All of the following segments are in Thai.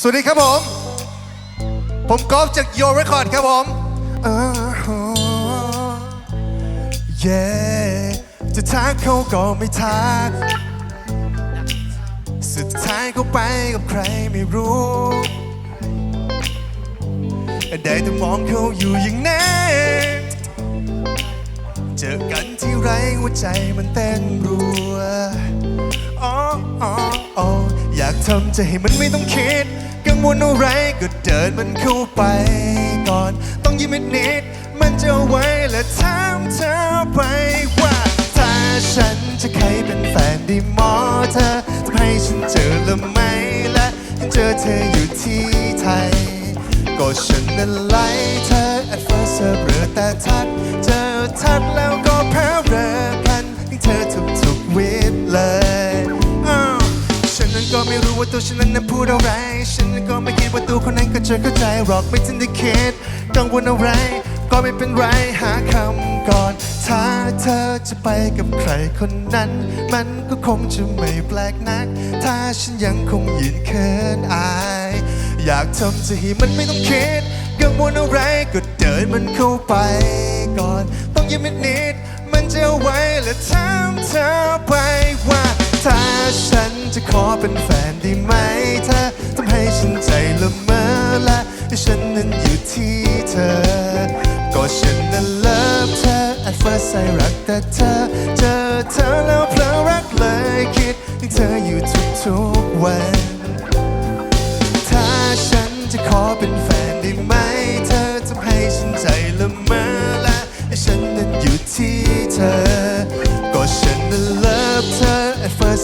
สวัสดีครับผม ผมกอล์ฟจาก Your Record ครับผมอ่าฮะ yeah จะทักเขาก็ไม่ทัก สุดท้ายเขาไปกับใครไม่รู้ ได้แต่มองเขาอยู่อย่างนั้น เจอกันที่ไรหัวใจมันเต้นรัำใจให้มันไม่ต้องคิด กังวลอะไรก็เดินมันเข้าไปก่อน ต้องยิ้มนิดมันจะไว้และถามเธอไปว่า ถ้าฉันจะใครเป็นแฟนด้หมอเธอจะให้ฉันเจอหรือไม่และยังเจอเธออยู่ที่ไทย ก็ฉันนั้นไล่เธอ at first เธอเบลอแต่ทักเจอทักแล้ว ว่าตัวฉันนั้นนั้นพูดอะไร ฉันก็ไม่คิดว่าตัวคนนั้นก็จะเข้าใจหรอกไม่ทันได้คิดกังวลอะไร ก็ไม่เป็นไรหาคำก่อน ถ้าเธอจะไปกับใครคนนั้น มันก็คงจะไม่แปลกนัก ถ้าฉันยังคงยืนเขินอาย อยากทำใจให้มันไม่ต้องคิดกังวลอะไรก็เดินมันเข้าไปก่อน ต้องยิ้มนิดๆมันจะเอาไว้และถามเธอไปว่า ถ้าฉันจะขอเป็นแฟนได้ไหมเธอทำให้ฉันใจละเมอและให้ฉันนั้นอยู่ที่เธอ ก็ฉันนั้นเลิฟเธอ at first ใส่รักแต่เธอ เจอเธอแล้วเพลอรักเลยคิดถึงเธออยู่ทุกๆวัน ถ้าฉันจะขอเป็นแฟนได้ไหม เธอทำให้ฉันใจละเมอและให้ฉันนั้นอยู่ที่เธอ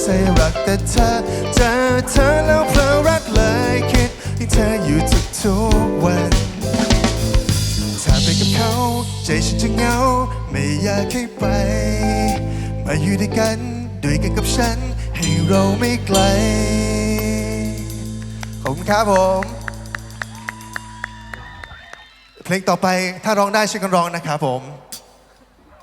ใส่รักแต่เธอเจอเธอแล้วเพลอรักเลยคิดถึงเธออยู่ทุกๆวันถ้าไปกับเขา ใจฉันจะเหงา ไม่อยากให้ไป มาอยู่ด้วยกัน ด้วยกันกับฉัน ให้เราไม่ไกล ขอบคุณครับผม เพลงต่อไปถ้าร้องได้ช่วยกันร้องนะครับผม